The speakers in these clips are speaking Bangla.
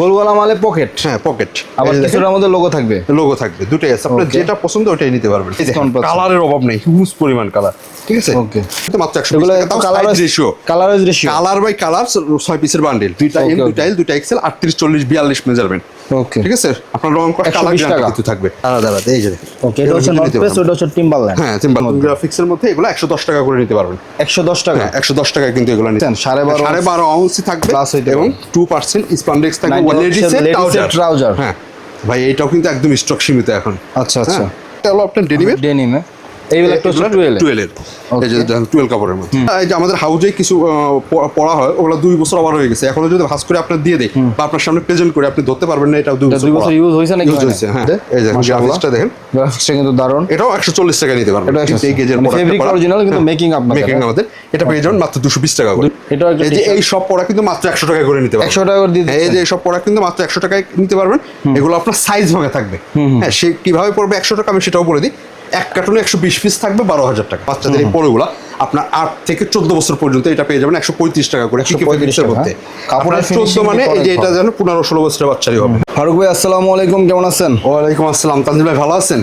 গোলগোলা মালে পকেট হ্যাঁ পকেট আবার কিছুটার মধ্যে লোগো থাকবে? লোগো থাকবে দুটোই আছে। আপনার যেটা পছন্দ ওটাই নিতে পারবেন। কালারের অভাব নেই হিউজ পরিমাণ কালার ঠিক আছে? ওকে তো মাত্র একশো এগুলো টাকা। Colour ratio colour ratio colour by colour ছয় পিসের বান্ডেল দুইটা এম. দুইটা এল দুইটা এক্সেল আটত্রিশ চল্লিশ বিয়াল্লিশ মেজারমেন্ট। ওকে ঠিক আছে? আপনার রং 120 কালার টাকা। কিন্তু থাকবে। আলাদা আলাদা এই যে ওকে এটা হচ্ছে এগুলো নর্থ নিতে ওটা হচ্ছে টিম্বারল্যান্ড হ্যাঁ সিম্পল গ্রাফিক্সের মধ্যে এগুলো একশো দশ টাকা করে নিতে পারবেন। একশো দশ টাকা? হ্যাঁ একশো দশ টাকা কিন্তু এগুলো নিতে বুঝছেন, সাড়ে বারো সাড়ে বারো আউন্সি থাকবে হইতে এবং পারে। টু পার্সেন্ট স্পান্ডেক্স থাকবে 90% লেডিসের এর trouser। হ্যাঁ ভাই এটাও কিন্তু একদম স্টক সীমিত এখন। আচ্ছা আচ্ছা। হ্যাঁ, এটা হলো আপনার ডেনিমের ডেনিমে আমাদের হাউজে কিছু পড়া হয় ওগুলো দুই বছর আবার হয়ে গেছে। এখন যদি ভাস করে আপনার দিয়ে দেয় বা আপনার সামনে প্রেজেন্ট করে আপনি ধরতে পারবেন না এটা দুই বছর ইউজ হয়েছে নাকি Use হয়েছে হ্যাঁ। এই যে গ্রাফিক্সটা দেখেন। গ্রাফিক্সটা কিন্তু দারুণ। এটাও একশো চল্লিশ টাকা নিতে পারবেন। এটা এই গেজের ফেব্রিক অরিজিনাল কিন্তু মেকিং আপনাদের মেকিং আমাদের। এটা পেয়ে যাবেন মাত্র দুশো বিশ টাকা করে। একটা এই যে এই সব পড়া কিন্তু মাত্র একশো টাকা করে নিতে পারবেন। একশো টাকা করে দিয়ে হ্যাঁ, এই যে সব প্রোডাক্ট কিন্তু মাত্র একশো টাকায় নিতে পারবেন। এগুলো আপনার সাইজ ভাগে থাকবে। হ্যাঁ সে কীভাবে পড়বে একশো টাকা আমি সেটাও বলে দিই। এক কার্টুনে একশো বিশ পিস থাকবে বারো হাজার টাকা। বাচ্চাদের এই পড়োগুলো আপনার আট থেকে চোদ্দ বছর পর্যন্ত এটা পেয়ে যাবেন একশো পঁয়ত্রিশ টাকা করে 135 টাকা, হ্যাঁ। কাপড়ের চোদ্দ মানে এই যে এটা যেন পনেরো ষোলো বছরের বাচ্চারই হবে। ফারুক ভাই আসসালামু আলাইকুম কেমন আছেন? ওয়ালাইকুম আসসালাম তানজিল ভাই ভালো আছেন?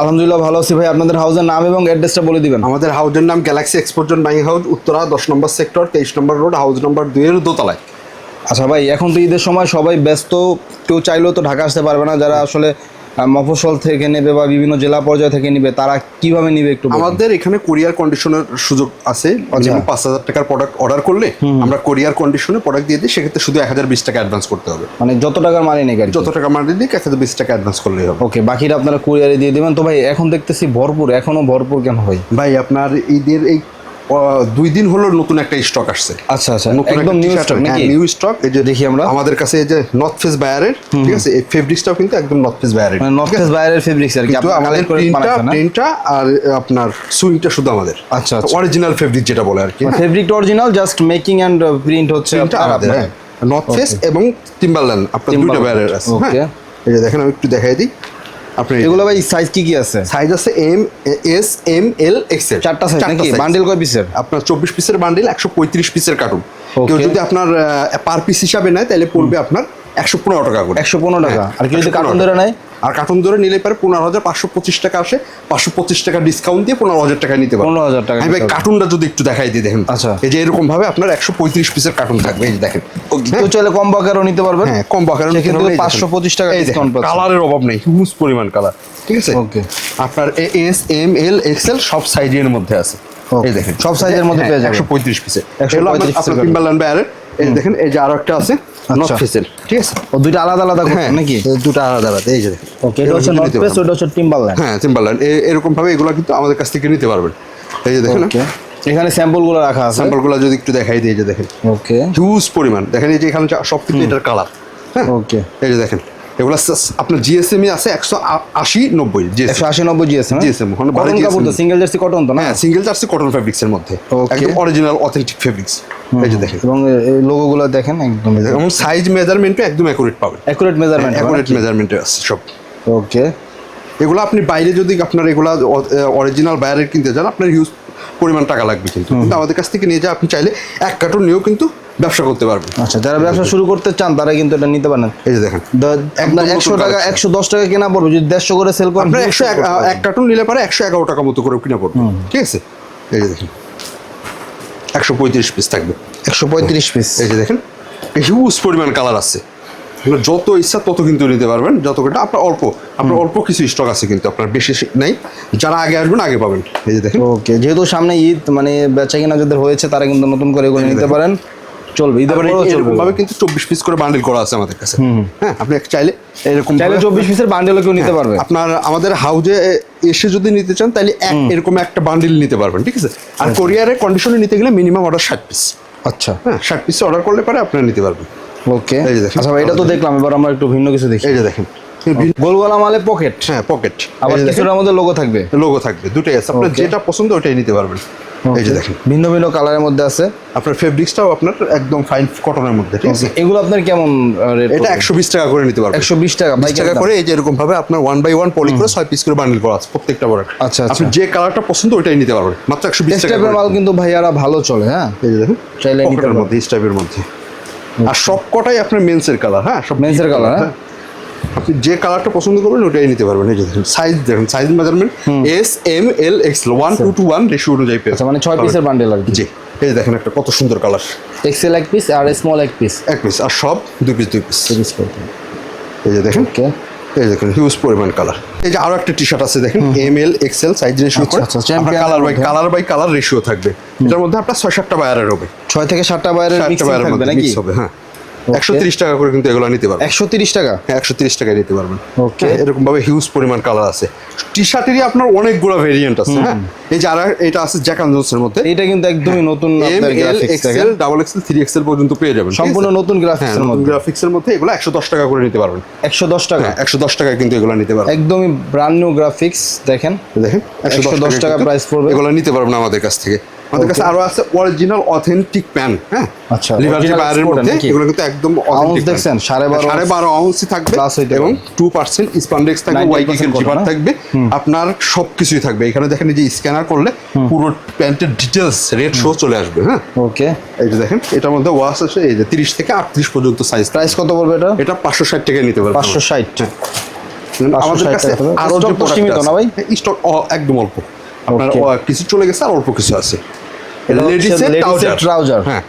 আলহামদুলিল্লাহ ভালো আছি ভাই আপনাদের হাউসের নাম এবং অ্যাড্রেসটা বলে দিবেন। আমাদের হাউজের নাম গ্যালাক্সি এক্সপোর্টজন বাইং হাউস উত্তরা দশ নম্বর সেক্টর তেইশ নম্বর রোড হাউস নম্বর দুইয়ের দোতলায়। আচ্ছা ভাই এখন তো ঈদের সময় সবাই ব্যস্ত কেউ চাইলেও তো ঢাকা আসতে পারবে না যারা আসলে আহ, মফস্বল থেকে নেবে বা বিভিন্ন জেলা পর্যায় থেকে নেবে তারা কীভাবে নিবে একটু আমাদের এখানে কোরিয়ার কন্ডিশনের সুযোগ আছে যেমন পাঁচ হাজার টাকার প্রোডাক্ট অর্ডার করলে আমরা কোরিয়ার কন্ডিশনে প্রোডাক্ট দিয়ে দিই সেক্ষেত্রে শুধু এক হাজার বিশ টাকা অ্যাডভান্স করতে হবে। মানে যত টাকার মানি নেই যত টাকা মার্কেট দিই এক হাজার বিশ টাকা অ্যাডভান্স করলেই হবে। ওকে বাকিটা আপনারা কুরিয়ারে দিয়ে দেবেন। তো ভাই এখন দেখতেছি ভরপুর এখনও ভরপুর কেন ভাই ভাই আপনার ঈদের এই দুই দিন হলো নতুন একটা স্টক আসছে। আচ্ছা আচ্ছা নতুন একদম নিউ স্টক নাকি? নিউ স্টক এই যে দেখি আমরা। আমাদের কাছে এই যে নর্থ ফেস বায়ারের ঠিক আছে? এই ফেব্রিক্সটাও কিন্তু একদম নর্থ ফেস বায়ারের মানে নর্থ ফেস বাইরের ফেব্রিক্স আর কি। কিন্তু আমাদের প্রিন্টটা প্রিন্টটা আর আপনার সুইংটা শুধু আমাদের। আচ্ছা, আচ্ছা। অরিজিনাল ফেব্রিক যেটা বলে আর কি ফেব্রিকটা original just making and print হচ্ছে আমাদের হ্যাঁ। নর্থ ফেস এবং টিম্বারল্যান্ড আপনার Timberland, ব্যারের আছে okay. হ্যাঁ এই যে দেখেন আমি একটু দেখাই দিই। আপনি এগুলো ভাই সাইজ কি কি আছে? সাইজ আছে M S M L XL চারটা সাইজ নাকি? বান্ডেল কয় পিসের আপনার চব্বিশ পিসের বান্ডিল একশো পঁয়ত্রিশ পিসের কার্টুন কেউ যদি আপনার পার পিস হিসাবে নেয় তাহলে পড়বে আপনার একশো পনেরো টাকা করে। একশো পনেরো টাকা। আর কেউ যদি কার্টুন ধরে নেয়? আর কার্টুন ধরে নিলে পারে পনেরো হাজার পাঁচশো পঁচিশ টাকা আসে। পাঁচশো পঁচিশ টাকা ডিসকাউন্ট দিয়ে পনেরো হাজার টাকা নিতে পারবেন 15,000 টাকা ভাই নিতে কার্টুনটা যদি একটু দেখাই দিয়ে দেখেন। আচ্ছা। এই যে এরকম ভাবে আপনার একশো পঁয়ত্রিশ পিসের কার্টুন থাকবে এই দেখেন। কেউ চাইলে কম বাকারও নিতে পারবেন। হ্যাঁ কম বাকার সেক্ষেত্রে 525 টাকা discount পাচ্ছেন। কালারের অভাব নেই হিউজ পরিমাণ কালার ঠিক আছে? ওকে আপনার এস এম এল এক্সেল সব সাইজের মধ্যে আছে. এই দেখেন। সব সাইজের মধ্যে পেয়ে যাবেন। একশো পঁয়ত্রিশ পিসের। 135 piece আপনার এর টিম্বারল্যান্ড ব্যারের এই দেখেন এই যে আরও একটা আছে। আচ্ছা। ফেসেল ঠিক আছে। ও দুইটা আলাদা আলাদা হ্যাঁ নাকি? দুটো আলাদা আলাদা এই যে ওকে এটা হচ্ছে ফেস ওটা হচ্ছে টিম্বারল্যান্ড হ্যাঁ টিম্বারল্যান্ড এরকম ভাবে এগুলো কিন্তু আমাদের কাছ থেকে নিতে পারবেন। এই যে দেখেন এখানে রাখা আছে। স্যাম্পলগুলো যদি একটু দেখাই এই যে দেখেন। ওকে হিউজ পরিমাণ। দেখেন এই যে এখানে সব কিন্তু এটার কালার হ্যাঁ? ওকে এই যে দেখেন। এগুলো আপনার জিএসএমই আছে একশো আশি নব্বই একশো আশি নব্বই GSM GSM single jersey cotton তো না? সিঙ্গেল জার্সি কটন ফেব্রিক্সের মধ্যে. একদম অরিজিনাল অথেন্টিক ফেব্রিক্স এই যে দেখেন। এবং এই লোগোগুলো দেখেন একদম এবং সাইজ মেজারমেন্টও একদম অ্যাকুরেট পাবেন। অ্যাকুরেট মেজারমেন্ট অ্যাকুরেট মেজারমেন্টে আছে সব। ওকে এগুলো আপনি বাইরে যদি আপনার এগুলা অরিজিনাল বাইরের কিনতে যান আপনার হিউজ পরিমাণ টাকা লাগবে কিন্তু। কিন্তু আমাদের কাছ থেকে নিয়ে যা আপনি চাইলে এক কার্টুন নিয়েও কিন্তু ব্যবসা করতে পারবেন। আচ্ছা যারা ব্যবসা শুরু করতে চান তারা কিন্তু এটা নিতে পারেন। এই যে দেখেন। আপনার একশো টাকা একশো দশ টাকা কেনা পড়বে যদি দেড়শো করে সেল করেন আপনার একশো এক- এক কার্টুন নিলে পারে একশো এগারো টাকা মতো করে কিনা পড়বে। ঠিক আছে? এই যে দেখেন। একশো পঁয়ত্রিশ পিস থাকবে। একশো পঁয়ত্রিশ পিস এই যে দেখেন হিউজ পরিমাণ কালার আছে। যত ইচ্ছা তত কিন্তু নিতে পারবেন যত কটা আপনার অল্প আপনার অল্প কিছু স্টক আছে কিন্তু আপনার বেশি নেই। যারা আগে আসবেন আগে পাবেন। এই যে দেখেন। ওকে যেহেতু সামনে ঈদ মানে বেচা কিনা যাদের হয়েছে তারা কিন্তু নতুন করে এগুলো নিতে পারেন। চলবে ঈদের আবার পরেও চলবে। এরকম ভাবে কিন্তু চব্বিশ পিস করে বান্ডিল করা আছে আমাদের কাছে। হ্যাঁ আপনি চাইলে এরকম চাইলে ভাবে- চব্বিশ পিসের বান্ডেলও কেউ নিতে পারবে। আপনার আমাদের হাউজে এসে যদি নিতে চান তাহলে এক এরকম একটা বান্ডিল নিতে পারবেন ঠিক আছে? আর কোরিয়ারের কন্ডিশনে নিতে গেলে মিনিমাম অর্ডার ষাট পিস আচ্ছা। হ্যাঁ ষাট পিস অর্ডার করলে পরে আপনারা নিতে পারবেন। ওকে। আচ্ছা এটা তো দেখলাম এবার আমরা একটু ভিন্ন কিছু দেখি। এই যে দেখেন। গোলগোলা মালে পকেট হ্যাঁ পকেট আবার মধ্যে লোগো থাকবে। লোগো থাকবে দুটাই আছে। আপনার যেটা পছন্দ ওটাই নিতে পারবেন। এই যে দেখেন। ভিন্ন ভিন্ন কালারের মধ্যে আছে। আপনার ফেব্রিক্সটাও আপনার একদম ফাইন কটনের মধ্যে ঠিক আছে? এগুলো আপনার কেমন রেট এটা একশো বিশ টাকা করে নিতে পারবেন। একশো বিশ টাকা বাইকের টাকা করে এই যে এরকম ভাবে আপনার ওয়ান বাই ওয়ান পলি করে ছয় পিস করে বান্ডিল করা আছে প্রত্যেকটা প্রোডাক্ট আচ্ছা, আচ্ছা। আপনি যে কালারটা পছন্দ ওইটাই নিতে পারবেন। মাত্র একশো বিশ টাকা type মাল কিন্তু ভাইয়ারা ভালো চলে হ্যাঁ? এই যে দেখুন চাইলে নিতে পকেটের পারবেন। মধ্যে মধ্যে। আর সব কটাই আপনার মেন্সের কালার হ্যাঁ? সব Men's এর colour, হ্যাঁ? আপনি যে কালারটা পছন্দ করবেন ওটাই নিতে পারবেন। এই যে দেখুন সাইজ দেখুন size measurement S M L X one two two one ratio অনুযায়ী পেয়ে আচ্ছা মানে ছয় পিসের বান্ডেল আর কি। জি এই যে দেখেন একটা কত সুন্দর কালার এক্সেল এক পিস আর স্মল এক পিস এক পিস আর সব দুই পিস দুই পিস পিস করতে এই যে দেখেন ওকে এই দেখুন হিউজ পরিমাণ কালার এই যে আরও একটা টি শার্ট আছে দেখেন M L XL size ratio আচ্ছা, করে আচ্ছা, champion colour by. Colour by colour ratio থাকবে। এটার মধ্যে আপনার ছয় সাতটা বায়ারের হবে। ছয় থেকে সাতটা বায়ারের থাকবে মধ্যে নাকি? হবে হ্যাঁ। একশো তিরিশ টাকা করে কিন্তু এগুলো নিতে পারবেন। একশো তিরিশ টাকা? হ্যাঁ একশো তিরিশ টাকায় নিতে পারবেন. হ্যাঁ, এরকম ভাবে হিউজ পরিমাণ কালার আছে। টি শার্টেরই আপনার অনেকগুলো ভেরিয়েন্ট আছে হ্যাঁ? এই যে আর এটা আছে জ্যাক অ্যান্ড জোন্সের মধ্যে। এইটা কিন্তু একদমই নতুন M L graphics XL double XL three XL পর্যন্ত পেয়ে যাবেন সম্পূর্ণ নতুন হ্যাঁ গ্রাফিক্সের মধ্যে। গ্রাফিক্সের মধ্যে এগুলো একশো দশ টাকা করে নিতে পারবেন। একশো দশ টাকা। হ্যাঁ একশো দশ টাকায় কিন্তু এগুলো নিতে পারবেন। একদমই ব্র্যান্ড নিউ গ্রাফিক্স দেখেন। দেখেন 110 টাকা price পড়বে। এগুলো নিতে পারবেন আমাদের কাছ থেকে। আমাদের কাছে আরও আছে অরিজিনাল অথেন্টিক প্যান হ্যাঁ? আচ্ছা, লিভার বায়ারের মধ্যে এগুলো কিন্তু একদম দেখছেন? থাকবে এবং পারে। টু পার্সেন্ট স্পান্ডেক্স থাকবে 90% ওয়াই কেকের cotton, জিপার হ্যাঁ? থাকবে। আপনার সবকিছুই থাকবে। এখানে দেখেন এই যে স্ক্যানার করলে পুরো প্যান্টের ডিটেলস রেড শো চলে আসবে হ্যাঁ? ওকে এই যে দেখেন এটার মধ্যে ওয়াশ আছে এই যে তিরিশ থেকে আটত্রিশ পর্যন্ত সাইজ প্রাইস কত পড়বে এটা? এটা পাঁচশো ষাট টাকা নিতে পারবেন। পাঁচশো ষাট। আমাদের কাছে আরও যে সীমিত আছে, না ভাই? স্টক একদম অল্প। আপনার কিছু চলে গেছে আর অল্প কিছু আছে। লেডিসের ট্রাউজার হ্যাঁ।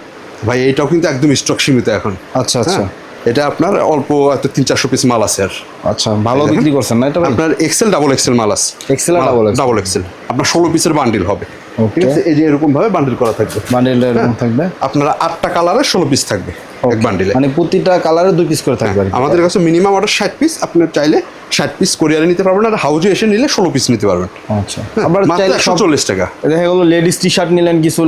ভাই এইটাও কিন্তু একদম স্টক সীমিত এখন। আচ্ছা আচ্ছা। হ্যাঁ, এটা আপনার অল্প হয়তো তিন চারশো পিস মাল আছে আর। আচ্ছা ভালো বিক্রি করছেন না এটা আপনার এক্সেল ডাবল এক্সেল মাল আছে। আর double ডাবল এক্সেল আপনার ষোলো পিসের বান্ডিল হবে. ঠিক আছে? এই যে এরকম ভাবে বান্ডিল করা থাকবে। বান্ডেল এরকম হ্যাঁ। থাকবে? আপনারা আটটা কালারে ষোলো পিস থাকবে এক বান্ডিলে মানে প্রতিটা কালারে দুই পিস করে থাকবে আমাদের কাছে মিনিমাম অর্ডার ষাট পিস আপনার চাইলে ষাট পিস কোরিয়ারে নিতে পারবেন আর হাউজে এসে নিলে ষোলো পিস নিতে পারবেন। আচ্ছা। হ্যাঁ, আবার একশো চল্লিশ টাকা। দেখা গেলো লেডিস টি শার্ট নিলেন কিছু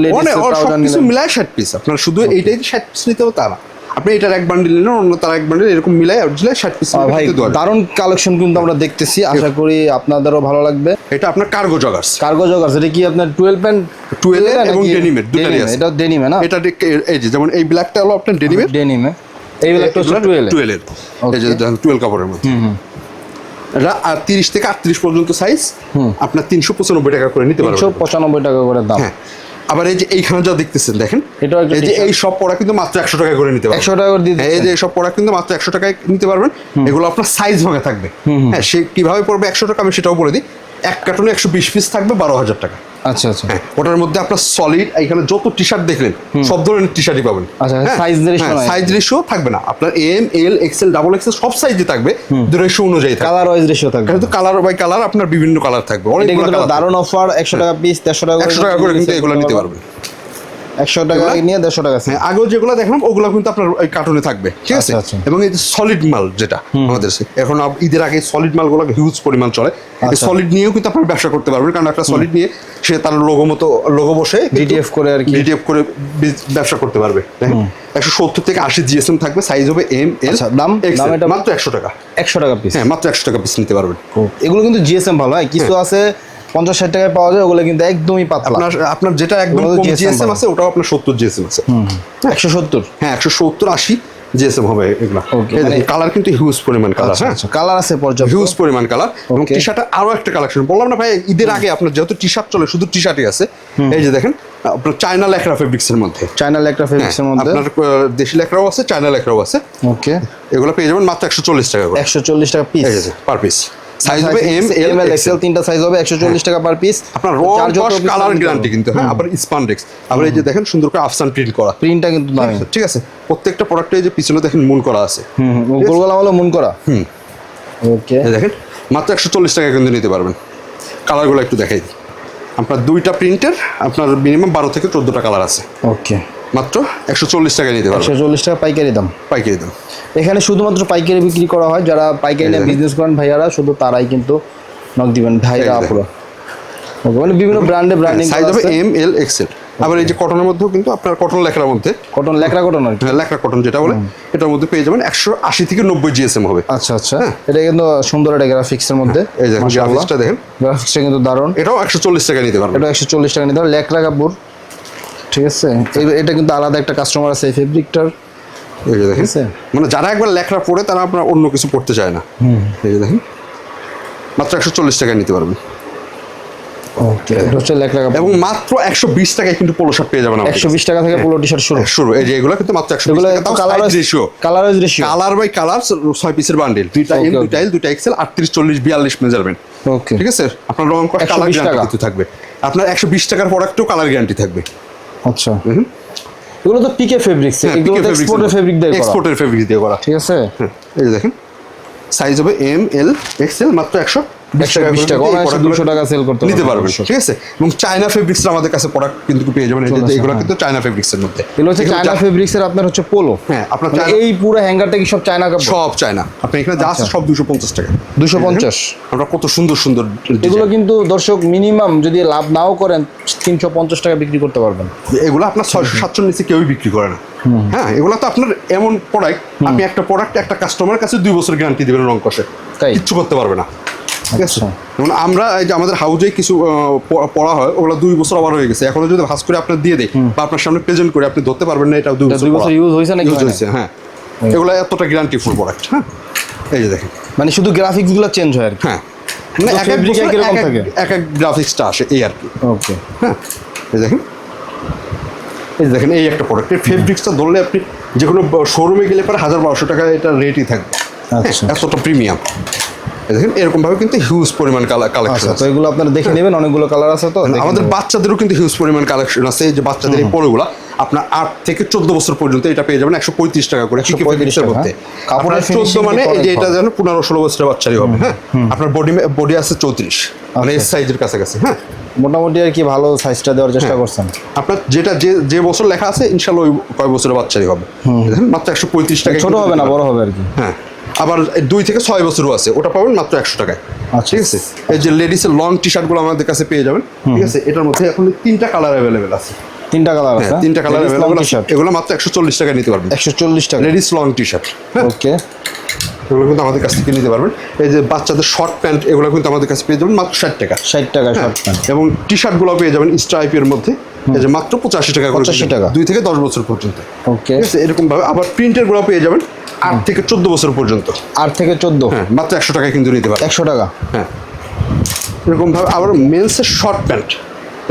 কিছু মিলায় ষাট পিস আপনার শুধু এইটাই ষাট পিস নিতে হবে তা না। আপনি এটার এক বান্ডিল নিলেন অন্য তার এক বান্ডিল এরকম মিলাই অরিজিনাল ষাট পিস ভাই দারুণ কালেকশন কিন্তু আমরা দেখতেছি। আশা করি আপনাদেরও ভালো লাগবে। এটা আপনার কার্গো জগার্স কার্গো জগার্স এটা কি আপনার টুয়েলভ প্যান্ট 12 এর এবং এর, দুটারই আছে। এটা ডেনিমে না? এটা এই যে যেমন এই ব্ল্যাকটা হলো আপনার ডেনিমের ডেনিমে এইগুলো একটা হচ্ছে টুয়েলভ টুয়েলের এই যে টুয়েলভ কাপড়ের মধ্যে। তিরিশ থেকে আটত্রিশ পর্যন্ত সাইজ আপনার তিনশো পঁচানব্বই টাকা করে নিতে পারবেন। পঁচানব্বই টাকা করে দাম। হ্যাঁ। আবার এই যে এইখানে যা দেখতেছেন দেখেন এটা এই যে এই সব পড়া কিন্তু মাত্র একশো টাকা করে নিতে পারবেন। একশো টাকা করে দিয়ে হ্যাঁ, এই যে সব পড়া কিন্তু মাত্র একশো টাকায় নিতে পারবেন। এগুলো আপনার সাইজ ভাগে থাকবে। হ্যাঁ সে কীভাবে পড়বে একশো টাকা আমি সেটাও বলে দিই। এক কার্টুনে একশো বিশ পিস থাকবে বারো হাজার টাকা। আচ্ছা আচ্ছা। হ্যাঁ ওটার মধ্যে আপনার সলিড এখানে যত টি শার্ট দেখলেন সব ধরনের টি শার্টই পাবেন। আচ্ছা, size ratio সাইজ রেশিও থাকবে না। আপনার M L XL double XL সব সাইজে থাকবে রেশিও অনুযায়ী কালার ওয়াইজ রেশিও থাকবে। কিন্তু কালার বাই কালার আপনার বিভিন্ন কালার থাকবে। অনেক দারুণ অফার একশো টাকা পিস দেড়শো টাকা একশো টাকা করে কিন্তু এগুলো নিতে পারবেন। একশো টাকা নিয়ে দেড়শো টাকা হ্যাঁ আগেও যেগুলো দেখলাম ওগুলো কিন্তু আপনার ওই কার্টুনে থাকবে ঠিক আছে? আচ্ছা, আচ্ছা। এবং এই সলিড মাল যেটা আমাদের এখন ঈদের আগে সলিড মালগুলো হিউজ পরিমাণ চলে। আচ্ছা। সলিড নিয়েও কিন্তু আপনার ব্যবসা করতে পারবেন কারণ একটা সলিড নিয়ে সে তার লোগো মতো লোগো বসে DTF করে আর কি। ডিটিএফ করে ব্যবসা করতে পারবে একশো সত্তর থেকে আশি জিএসএম থাকবে সাইজ হবে এম এল আচ্ছা, দাম? মাত্র একশো টাকা। একশো টাকা পিস হ্যাঁ মাত্র একশো টাকা পিস নিতে পারবেন। এগুলো কিন্তু জিএসএম ভালো হয় কিছু আছে পঞ্চাশ ষাট টাকায় পাওয়া যায় ওগুলো কিন্তু একদমই পাতলা। আপনার আপনার যেটা একদম জিএসএম আছে ওটাও আপনার সত্তর জিএসএম আছে। একশো সত্তর। হ্যাঁ একশো সত্তর আশি জিএসএম হবে এগুলো। কালার কিন্তু হিউজ পরিমাণ কালার আচ্ছা হ্যাঁ? আচ্ছা কালার আছে পর্যাপ্ত। হিউজ পরিমাণ কালার এবং টি শার্টের আরও একটা কালেকশন বললাম না ভাই ঈদের আগে আপনার যেহেতু টি শার্ট চলে শুধু টি শার্টই আছে এই যে দেখেন আপনার চায়না লেখরা ফেব্রিক্স এর মধ্যে। চায়না লেকটা হ্যাঁ, ফেব্রিক্সের মধ্যে। আপনার দেশি লেখরাও আছে চায়না লেখরাও আছে। ওকে এগুলো পেয়ে যাবেন মাত্র একশো চল্লিশ টাকা একশো চল্লিশ টাকা পিস পার পিস সাইজ হবে M L M L XL তিনটা সাইজ হবে একশো চল্লিশ টাকা পার পিস আপনার রং কালার গ্যারান্টি কিন্তু হ্যাঁ? আবার স্পান্ডেক্স আবার এই যে দেখেন সুন্দর করে আফসান প্রিন্ট করা। প্রিন্টটা কিন্তু দামি। ঠিক আছে? প্রত্যেকটা প্রোডাক্টে যে পিছনে দেখেন মূল করা আছে। হুম হুম গোলগোলা হলো মন করা? হুম। ওকে দেখেন মাত্র একশো চল্লিশ টাকা কিন্তু নিতে পারবেন। কালারগুলো একটু দেখাই দিই। আপনার দুইটা প্রিন্টের আপনার মিনিমাম বারো থেকে চোদ্দোটা কালার আছে। ওকে মাত্র একশো চল্লিশ টাকায় নিতে পারবেন। একশো চল্লিশ টাকা পাইকারি দাম। পাইকারি দাম। এখানে শুধুমাত্র পাইকারি বিক্রি করা হয় যারা পাইকারি নিয়ে বিজনেস করেন ভাইয়ারা শুধু তারাই কিন্তু নক দিবেন ভাইরা আপুরা। মানে বিভিন্ন ব্র্যান্ডে ব্র্যান্ডিং সাইজ হবে এম এল এক্সেল আবার এই যে কটনের মধ্যেও কিন্তু আপনার কটন লেখার মধ্যে। কটন লেকড়া কটন আর কি? লেখা কটন যেটা বলে এটার মধ্যে পেয়ে যাবেন একশো আশি থেকে নব্বই জিএসএম হবে। আচ্ছা আচ্ছা। এটা কিন্তু সুন্দর একটা গ্রাফিক্সের মধ্যে। এই দেখেন গ্রাফিক্সটা দেখেন। গ্রাফিক্সটা কিন্তু দারুণ। এটাও একশো চল্লিশ টাকা নিতে পারবেন। এটা একশো চল্লিশ টাকা নিতে হবে লেকড়া কাপড়। ঠিক আছে? এটা কিন্তু আলাদা একটা কাস্টমার আছে এই ফেব্রিকটার এই যে দেখেন? মানে যারা একবার লেখা পড়ে তারা আপনার অন্য কিছু পড়তে চায় না। এই যে দেখেন। মাত্র একশো চল্লিশ টাকা নিতে পারবেন। ওকে এটা হচ্ছে এবং মাত্র একশো বিশ টাকায় কিন্তু পোলো শার্ট পেয়ে যাবেন একশো বিশ টাকা থেকে পোলো টি শার্ট শুরু। শুরু। এই যে এগুলো কিন্তু মাত্র একশো colour ratio colour ratio colour by colour ছয় পিসের বান্ডিল দুইটা Okay, দুইটা এল দুইটা এক্সেল আটত্রিশ চল্লিশ বিয়াল্লিশ মেজারমেন্ট ওকে ঠিক আছে? আপনার রং করা 120 কালার গ্যারান্টি। থাকবে। আপনার একশো বিশ টাকার প্রোডাক্টও কালার গ্যারান্টি থাকবে। আচ্ছা। এগুলো তো পিকে ফেব্রিক্স হ্যাঁ, এগুলো এক্সপোর্টের ফেব্রিক দিয়ে করা। এক্সপোর্টের ফেব্রিক দিয়ে করা। ঠিক আছে? হ্যাঁ, এই যে দেখেন সাইজ হবে এম এল এক্সেল মাত্র একশো টাকা অনায়াসে দুশো টাকা সেল করতে নিতে পারবেন। পারবেন ঠিক আছে? এবং চায়না ফেব্রিক্স আমাদের কাছে প্রোডাক্ট কিন্তু পেয়ে যাবেন। এগুলো হ্যাঁ। কিন্তু চায়না ফেব্রিক্স এর মধ্যে। এগুলো হচ্ছে চায়না চা- ফেব্রিক্স এর আপনার হচ্ছে পোলো হ্যাঁ আপনার মানে এই পুরো হ্যাঙ্গারটা কি সব চায়না কাপড়? সব চায়না আপনি এখানে যা আছে আচ্ছা। সব দুশো পঞ্চাশ টাকা। 250 আমরা কত সুন্দর সুন্দর এগুলো কিন্তু দর্শক মিনিমাম যদি লাভ নাও করেন তিনশো পঞ্চাশ টাকা বিক্রি করতে পারবেন। এগুলো আপনার ছয়শো সাতশো নিচে কেউই বিক্রি করে না। হ্যাঁ এগুলো তো আপনার এমন প্রোডাক্ট আপনি একটা প্রোডাক্ট একটা কাস্টমারের কাছে দুই বছর গ্যারান্টি দেবেন রং কষে। তাই? কিচ্ছু করতে পারবে না। ঠিক আছে? আচ্ছা। যেমন আমরা এই যে আমাদের হাউজে কিছু পড়া হয় ওগুলো দুই বছর আবার হয়ে গেছে। এখনও যদি ভাস করে আপনার দিয়ে দেয় বা আপনার সামনে প্রেজেন্ট করে আপনি ধরতে পারবেন না এটা দুই বছর বছর ইউজ হয়েছে নাকি ইউজ হয় হয়েছে হ্যাঁ। এগুলো এতটা গ্যারান্টি ফুল প্রোডাক্ট হ্যাঁ? এই যে দেখেন। মানে শুধু গ্রাফিক্সগুলো চেঞ্জ হয় আর কি? হ্যাঁ। মানে এক এক বছর এক এক- থাকে? এক এক গ্রাফিক্সটা আসে এই আর কি। ওকে হ্যাঁ? এই দেখেন। এই দেখেন এই একটা প্রোডাক্ট এই ফেব্রিক্সটা ধরলে আপনি যে কোনো শোরুমে গেলে পরে হাজার বারোশো টাকা এটা রেটই থাকবে। হ্যাঁ, আচ্ছা। এতটা প্রিমিয়াম দেখেন এরকম ভাবে কিন্তু হিউজ পরিমাণ কালেকশন আচ্ছা তো এগুলো আপনারা দেখে নেবেন অনেকগুলো কালার আছে তো আমাদের বাচ্চাদেরও কিন্তু হিউজ পরিমাণ কালেকশন আছে। যে বাচ্চাদের এই পড়োগুলা আপনার আট থেকে চোদ্দ বছর পর্যন্ত এটা পেয়ে যাবেন একশো পঁয়ত্রিশ টাকা করে 135 টাকা, মধ্যে হ্যাঁ। কাপড়ের কাপড়ের চোদ্দ মানে এই যে এটা যেন পনেরো ষোলো বছরের বাচ্চারই হবে হ্যাঁ? আপনার বডি বডি আছে চৌত্রিশ। মানে আচ্ছা। এস সাইজের কাছাকাছি হ্যাঁ? মোটামুটি আর কি ভালো সাইজটা দেওয়ার চেষ্টা করছেন। আপনার যেটা যে যে বছর লেখা আছে ইনশাল্লাহ ওই কয় বছরের বাচ্চারই হবে। মাত্র একশো পঁয়ত্রিশ টাকা ছোট হবে না বড় হবে আর কি। হ্যাঁ। আবার দুই থেকে ছয় বছরও আছে। ওটা পাবেন মাত্র একশো টাকায়। আচ্ছা। ঠিক আছে? এই যে লেডিসের লং টি শার্টগুলো আমাদের কাছে পেয়ে যাবেন। ঠিক আছে? এটার মধ্যে এখন তিনটা কালার অ্যাভেলেবেল আছে। তিনটা কালার হ্যাঁ আছে তিনটা কালার অ্যাভেলেবেল আছে। এগুলো মাত্র একশো চল্লিশ টাকায় নিতে পারবেন। একশো চল্লিশ টাকা। Ladies long T shirt okay এগুলো কিন্তু আমাদের কাছ থেকে নিতে পারবেন। এই যে বাচ্চাদের শর্ট প্যান্ট এগুলো কিন্তু আমাদের কাছে পেয়ে যাবেন মাত্র ষাট টাকা। ষাট টাকা শর্ট প্যান্ট এবং টি শার্টগুলো পেয়ে যাবেন স্ট্রাইপের মধ্যে। এই যে মাত্র পঁচাশি টাকা 85 টাকা। দুই থেকে দশ বছর পর্যন্ত। ওকে। এরকম ভাবে আবার প্রিন্টেরগুলো পেয়ে যাবেন আট থেকে চোদ্দ বছর পর্যন্ত। আট থেকে চোদ্দ? হ্যাঁ মাত্র একশো টাকায় কিন্তু নিতে পারবেন। একশো টাকা। হ্যাঁ। এরকম ভাবে আবার মেন্সের শর্ট প্যান্ট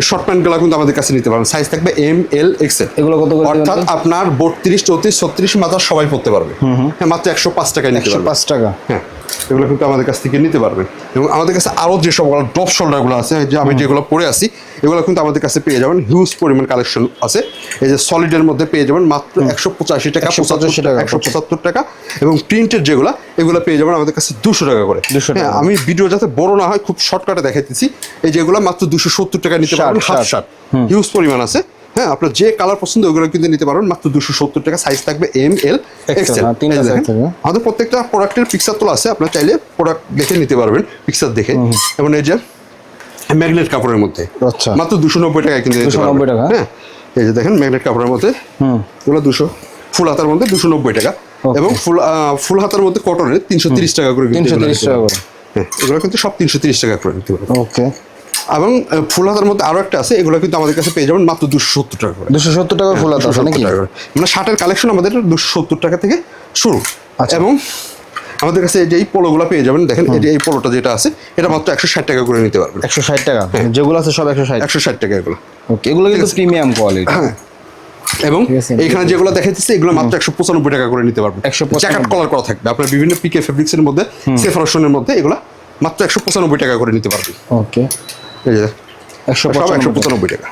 শর্ট প্যান্টগুলো কিন্তু আমাদের কাছে নিতে পারবেন। সাইজ থাকবে এম এল এক্সেল এগুলো কত অর্থাৎ আপনার বত্রিশ চৌত্রিশ ছত্রিশ মাথা সবাই পড়তে পারবে। হ্যাঁ মাত্র একশো পাঁচ টাকায় নিতে পাঁচ টাকা। হ্যাঁ। এগুলো কিন্তু আমাদের কাছ থেকে নিতে পারবেন এবং আমাদের কাছে আরও যে সব ডপ শোল্ডারগুলো আছে যে আমি যেগুলো পরে আছি এগুলো কিন্তু আমাদের কাছে পেয়ে যাবেন। হিউজ পরিমাণ কালেকশন আছে। এই যে সলিডের মধ্যে পেয়ে যাবেন মাত্র একশো পঁচাশি টাকা 185 পঁচাত্তর টাকা, একশো পঁচাত্তর টাকা। এবং প্রিন্টের যেগুলো এগুলো পেয়ে যাবেন আমাদের কাছে দুশো টাকা করে। 200 টাকা। হ্যাঁ আমি ভিডিও যাতে বড় না হয় খুব শর্টকাটে দেখাইতেছি। এই যেগুলো মাত্র দুশো সত্তর টাকা নিতে পারবেন হাফ শার্ট হিউজ পরিমাণ আছে। হ্যাঁ আপনার যে কালার পছন্দ ওগুলো কিন্তু নিতে পারবেন। মাত্র দুশো সত্তর টাকা সাইজ থাকবে এম এল এক্সেল। আমাদের প্রত্যেকটা প্রোডাক্টের পিকচার তোলা আছে। আপনার চাইলে প্রোডাক্ট দেখে নিতে পারবেন পিকচার দেখে। এবং এই যে ম্যাগনেট কাপড়ের মধ্যে। আচ্ছা। মাত্র দুশো নব্বই টাকা কিন্তু নিতে 290 টাকা? হ্যাঁ এই যে দেখেন ম্যাগনেট কাপড়ের মধ্যে। হুম। এগুলো দুশো ফুল হাতার মধ্যে দুশো নব্বই টাকা। এবং ফুল ফুল হাতার মধ্যে কটনের তিনশো তিরিশ টাকা করে তিনশো তিরিশ টাকা করে। হ্যাঁ এগুলো কিন্তু সব তিনশো তিরিশ টাকা করে নিতে পারবেন। ওকে এবং ফুল হাতার মধ্যে আরও একটা আছে এগুলো কিন্তু আমাদের কাছে পেয়ে যাবেন মাত্র দুশো সত্তর টাকা করে। দুশো সত্তর টাকা ফুল 270 নাকি? মানে শার্টের কালেকশন আমাদের দুশো সত্তর টাকা থেকে শুরু। আচ্ছা। এবং আমাদের কাছে যে এই পোলোগুলো পেয়ে যাবেন দেখেন এই যে এই পোলোটা যেটা আছে এটা মাত্র একশো ষাট টাকা করে নিতে পারবেন। একশো ষাট টাকা? যেগুলো আছে সব একশো ষাট? একশো ষাট টাকা এগুলো। ওকে এগুলো কিন্তু প্রিমিয়াম কোয়ালিটি এবং ঠিক আছে। এইখানে যেগুলো দেখাইতেছে এগুলো মাত্র একশো পঁচানব্বই টাকা করে নিতে পারবেন। 195 জ্যাকেট কলার করা থাকবে। আপনার বিভিন্ন পিকে ফেব্রিক্সের মধ্যে সেফারশনের মধ্যে এগুলো মাত্র একশো পঁচানব্বই টাকা করে নিতে পারবেন। ওকে। একশো একশো পঁচানব্বই টাকা।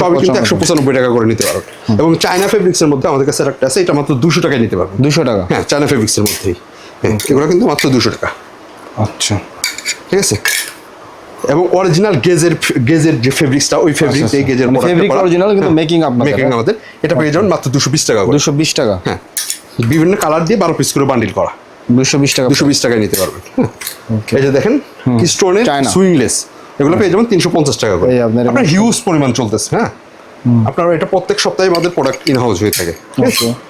সবই কিন্তু একশো পঁচানব্বই টাকা করে নিতে পারবেন এবং চায়না ফেব্রিক্সের মধ্যে আমাদের কাছে একটা আছে এটা মাত্র দুশো টাকায় নিতে পারবেন দুশো টাকা? হ্যাঁ চায়না ফেব্রিক্সের মধ্যেই। হ্যাঁ এগুলো কিন্তু মাত্র দুশো টাকা। আচ্ছা। ঠিক আছে? এবং অরিজিনাল গেজের গেজের যে ফেব্রিক্সটা ওই ফেব্রিক এই গেজের মানে fabric original কিন্তু মেকিং হ্যাঁ? আমাদের। এটা পেয়ে যাবেন মাত্র দুশো বিশ টাকা দুশো বিশ টাকা। হ্যাঁ। বিভিন্ন কালার দিয়ে বারো পিস করে বান্ডিল করা। দুশো বিশ টাকা দুশো বিশ টাকায় নিতে পারবেন। এই যে দেখেন স্টোনের China। সুইংলেস এগুলো পেয়ে যাবেন তিনশো পঞ্চাশ টাকা করে। আপনার আপনার হিউজ পরিমাণ চলতেছে হ্যাঁ? আপনার এটা প্রত্যেক সপ্তাহে আমাদের প্রোডাক্ট ইন হাউস হয়ে থাকে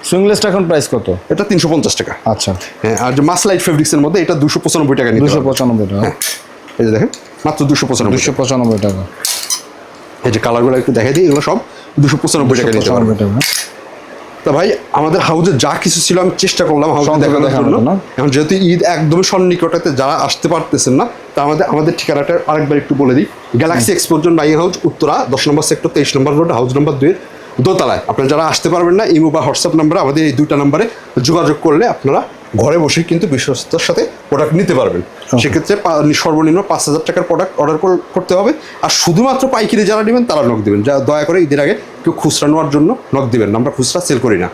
সুইংলেসটা এখন প্রাইস কত? এটা তিনশো পঞ্চাশ টাকা। আচ্ছা। হ্যাঁ আর যে মাসলাইট ফেব্রিক্সের মধ্যে এটা দুশো পঁচানব্বই টাকা নিতে দুশো পারবেন। পঁচানব্বই টাকা। হ্যাঁ এই যে দেখেন মাত্র দুশো পঁচানব্বই দুশো পঁচানব্বই টাকা। এই যে কালারগুলো একটু দেখাই দিই এগুলো সব দুশো পঁচানব্বই টাকা নিতে পারবেন তা ভাই আমাদের হাউজে যা কিছু ছিল আমি চেষ্টা করলাম হাউজে দেখানোর জন্য। এখন যেহেতু ঈদ একদমই সন্নিকটাতে যারা আসতে পারতেছেন না তা আমাদের আমাদের ঠিকানাটা আরেকবার একটু বলে দিই। গ্যালাক্সি এক্সপোর্জন বাইং হাউস উত্তরা দশ নম্বর সেক্টর তেইশ নম্বর রোড হাউস নম্বর দুই দোতলায়। আপনারা যারা আসতে পারবেন না ইমো বা হোয়াটসঅ্যাপ নাম্বারে আমাদের এই দুইটা নাম্বারে যোগাযোগ করলে আপনারা ঘরে বসেই কিন্তু বিশ্বস্ততার সাথে প্রোডাক্ট নিতে পারবেন। সেক্ষেত্রে সর্বনিম্ন পাঁচ হাজার টাকার প্রোডাক্ট অর্ডার করতে হবে। আর শুধুমাত্র পাইকারি যারা নেবেন, তারা নক দেবেন। যা দয়া করে ঈদের আগে কেউ খুচরা নেওয়ার জন্য নক দেবেন আমরা খুচরা সেল করি না।